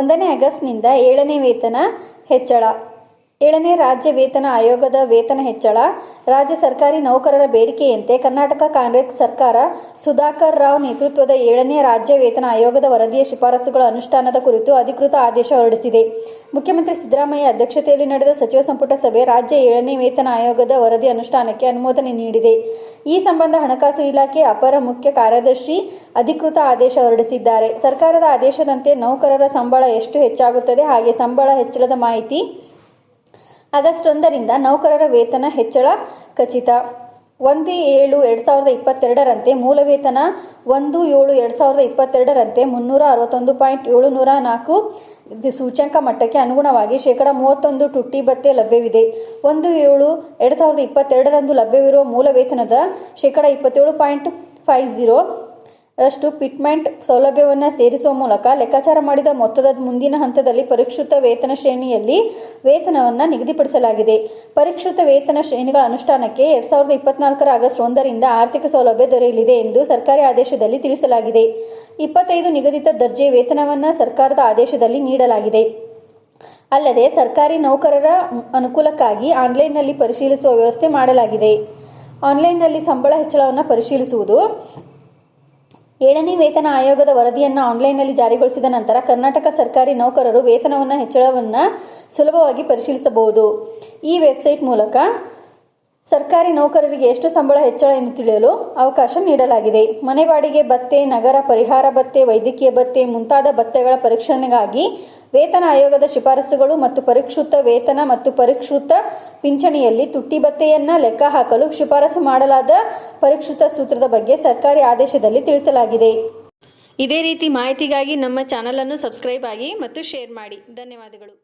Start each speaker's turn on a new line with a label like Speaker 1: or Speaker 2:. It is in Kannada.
Speaker 1: ಒಂದನೇ ಆಗಸ್ಟ್ನಿಂದ ಏಳನೇ ವೇತನ ಹೆಚ್ಚಳ ಏಳನೇ ರಾಜ್ಯ ವೇತನ ಆಯೋಗದ ವೇತನ ಹೆಚ್ಚಳ, ರಾಜ್ಯ ಸರ್ಕಾರಿ ನೌಕರರ ಬೇಡಿಕೆಯಂತೆ ಕರ್ನಾಟಕ ಕಾಂಗ್ರೆಸ್ ಸರ್ಕಾರ ಸುಧಾಕರ್ ರಾವ್ ನೇತೃತ್ವದ ಏಳನೇ ರಾಜ್ಯ ವೇತನ ಆಯೋಗದ ವರದಿಯ ಶಿಫಾರಸುಗಳ ಅನುಷ್ಠಾನದ ಕುರಿತು ಅಧಿಕೃತ ಆದೇಶ ಹೊರಡಿಸಿದೆ. ಮುಖ್ಯಮಂತ್ರಿ ಸಿದ್ದರಾಮಯ್ಯ ಅಧ್ಯಕ್ಷತೆಯಲ್ಲಿ ನಡೆದ ಸಚಿವ ಸಂಪುಟ ಸಭೆ ರಾಜ್ಯ ಏಳನೇ ವೇತನ ಆಯೋಗದ ವರದಿ ಅನುಷ್ಠಾನಕ್ಕೆ ಅನುಮೋದನೆ ನೀಡಿದೆ. ಈ ಸಂಬಂಧ ಹಣಕಾಸು ಇಲಾಖೆ ಅಪರ ಮುಖ್ಯ ಕಾರ್ಯದರ್ಶಿ ಅಧಿಕೃತ ಆದೇಶ ಹೊರಡಿಸಿದ್ದಾರೆ. ಸರ್ಕಾರದ ಆದೇಶದಂತೆ ನೌಕರರ ಸಂಬಳ ಎಷ್ಟು ಹೆಚ್ಚಾಗುತ್ತದೆ ಹಾಗೆ ಸಂಬಳ ಹೆಚ್ಚಳದ ಮಾಹಿತಿ ಆಗಸ್ಟ್ ಒಂದರಿಂದ ನೌಕರರ ವೇತನ ಹೆಚ್ಚಳ ಖಚಿತ. ಒಂದು ಏಳು ಎರಡು ಸಾವಿರದ ಇಪ್ಪತ್ತೆರಡರಂತೆ ಮೂಲ ವೇತನ ಒಂದು ಏಳು ಎರಡು ಸಾವಿರದ ಇಪ್ಪತ್ತೆರಡರಂತೆ ಮುನ್ನೂರ ಅರವತ್ತೊಂದು ಪಾಯಿಂಟ್ ಏಳು ನೂರ ನಾಲ್ಕು ಸೂಚ್ಯಂಕ ಮಟ್ಟಕ್ಕೆ ಅನುಗುಣವಾಗಿ ಶೇಕಡ ಮೂವತ್ತೊಂದು ಟುಟ್ಟಿ ಭತ್ಯೆ ಲಭ್ಯವಿದೆ. ಒಂದು ಏಳು ಎರಡು ಸಾವಿರದ ಇಪ್ಪತ್ತೆರಡರಂದು ಲಭ್ಯವಿರುವ ಮೂಲ ವೇತನದ ಶೇಕಡ ಇಪ್ಪತ್ತೇಳು ಪಾಯಿಂಟ್ ಫೈವ್ ಝೀರೋ ರಷ್ಟು ಪಿಟ್ಮೆಂಟ್ ಸೌಲಭ್ಯವನ್ನು ಸೇರಿಸುವ ಮೂಲಕ ಲೆಕ್ಕಾಚಾರ ಮಾಡಿದ ಮೊತ್ತದ ಮುಂದಿನ ಹಂತದಲ್ಲಿ ಪರಿಷ್ಕೃತ ವೇತನ ಶ್ರೇಣಿಯಲ್ಲಿ ವೇತನವನ್ನು ನಿಗದಿಪಡಿಸಲಾಗಿದೆ. ಪರಿಷ್ಕೃತ ವೇತನ ಶ್ರೇಣಿಗಳ ಅನುಷ್ಠಾನಕ್ಕೆ ಎರಡ್ ಸಾವಿರದ ಇಪ್ಪತ್ನಾಲ್ಕರ ಆಗಸ್ಟ್ ಒಂದರಿಂದ ಆರ್ಥಿಕ ಸೌಲಭ್ಯ ದೊರೆಯಲಿದೆ ಎಂದು ಸರ್ಕಾರಿ ಆದೇಶದಲ್ಲಿ ತಿಳಿಸಲಾಗಿದೆ. ಇಪ್ಪತ್ತೈದು ನಿಗದಿತ ದರ್ಜೆ ವೇತನವನ್ನು ಸರ್ಕಾರದ ಆದೇಶದಲ್ಲಿ ನೀಡಲಾಗಿದೆ. ಅಲ್ಲದೆ ಸರ್ಕಾರಿ ನೌಕರರ ಅನುಕೂಲಕ್ಕಾಗಿ ಆನ್ಲೈನ್ನಲ್ಲಿ ಪರಿಶೀಲಿಸುವ ವ್ಯವಸ್ಥೆ ಮಾಡಲಾಗಿದೆ. ಆನ್ಲೈನ್ನಲ್ಲಿ ಸಂಬಳ ಹೆಚ್ಚಳವನ್ನು ಪರಿಶೀಲಿಸುವುದು ಏಳನೇ ವೇತನ ಆಯೋಗದ ವರದಿಯನ್ನು ಆನ್ಲೈನ್ನಲ್ಲಿ ಜಾರಿಗೊಳಿಸಿದ ನಂತರ ಕರ್ನಾಟಕ ಸರ್ಕಾರಿ ನೌಕರರು ವೇತನವನ್ನು ಹೆಚ್ಚಳವನ್ನು ಸುಲಭವಾಗಿ ಪರಿಶೀಲಿಸಬಹುದು. ಈ ವೆಬ್ಸೈಟ್ ಮೂಲಕ ಸರ್ಕಾರಿ ನೌಕರರಿಗೆ ಎಷ್ಟು ಸಂಬಳ ಹೆಚ್ಚಳ ಎಂದು ತಿಳಿಯಲು ಅವಕಾಶ ನೀಡಲಾಗಿದೆ. ಮನೆ ಬಾಡಿಗೆ ಭತ್ತೆ, ನಗರ ಪರಿಹಾರ ಭತ್ತೆ, ವೈದ್ಯಕೀಯ ಭತ್ತೆ ಮುಂತಾದ ಭತ್ಯೆಗಳ ಪರೀಕ್ಷಣೆಗಾಗಿ ವೇತನ ಆಯೋಗದ ಶಿಫಾರಸುಗಳು ಮತ್ತು ಪರಿಷ್ಕೃತ ವೇತನ ಮತ್ತು ಪರಿಷ್ಕೃತ ಪಿಂಚಣಿಯಲ್ಲಿ ತುಟ್ಟಿ ಭತ್ಯೆಯನ್ನು ಲೆಕ್ಕ ಹಾಕಲು ಶಿಫಾರಸು ಮಾಡಲಾದ ಪರಿಷ್ಕೃತ ಸೂತ್ರದ ಬಗ್ಗೆ ಸರ್ಕಾರಿ ಆದೇಶದಲ್ಲಿ ತಿಳಿಸಲಾಗಿದೆ. ಇದೇ ರೀತಿ ಮಾಹಿತಿಗಾಗಿ ನಮ್ಮ ಚಾನಲನ್ನು ಸಬ್ಸ್ಕ್ರೈಬ್ ಆಗಿ ಮತ್ತು ಶೇರ್ ಮಾಡಿ. ಧನ್ಯವಾದಗಳು.